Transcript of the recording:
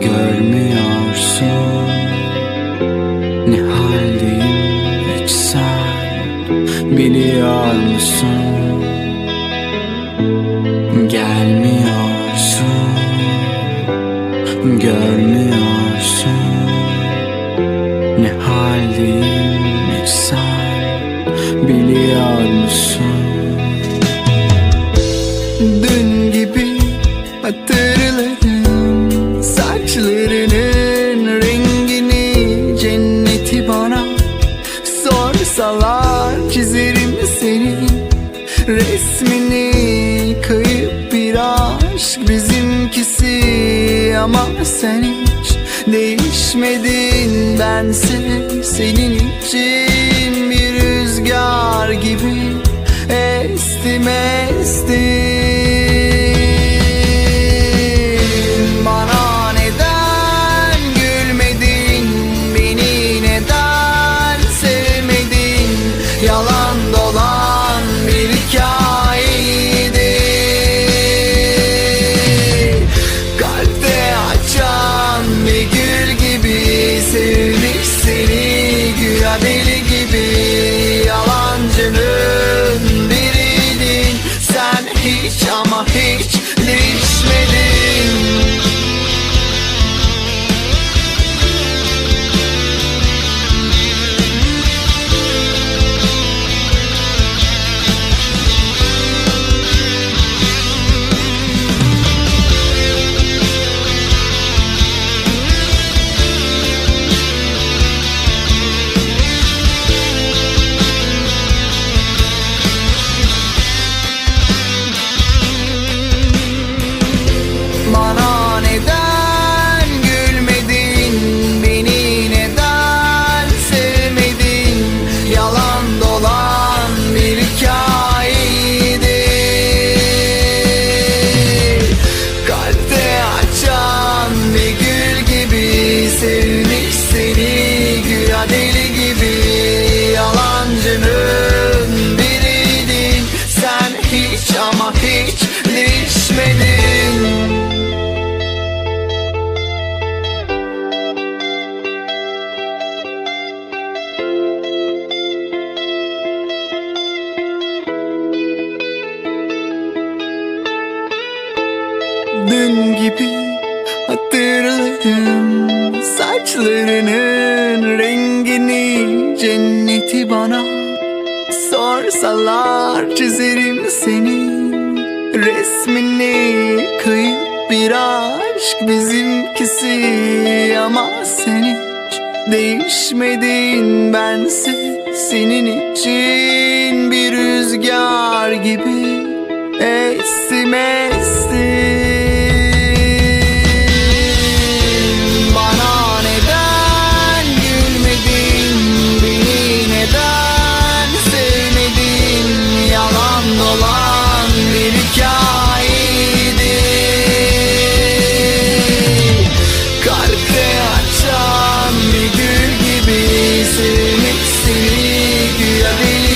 Görmüyorsun. Ne haldeyim hiç sen Biliyor musun? Gelmiyorsun Görmüyorsun. Ne haldeyim hiç sen Biliyor musun aşk bizimkisi Ama sen hiç değişmedin. Bense senin için bir rüzgar gibi Estim estim. Bana neden gülmedin? Beni neden sevmedin? Yalan dolan bir hikayeydi Dün gibi hatırlarım Saçlarının rengini Cenneti bana Sorsalar çizerim senin Resmini kayıp bir aşk bizimkisi Ama sen hiç değişmedin. Bense senin için bir rüzgar gibi Estim gonna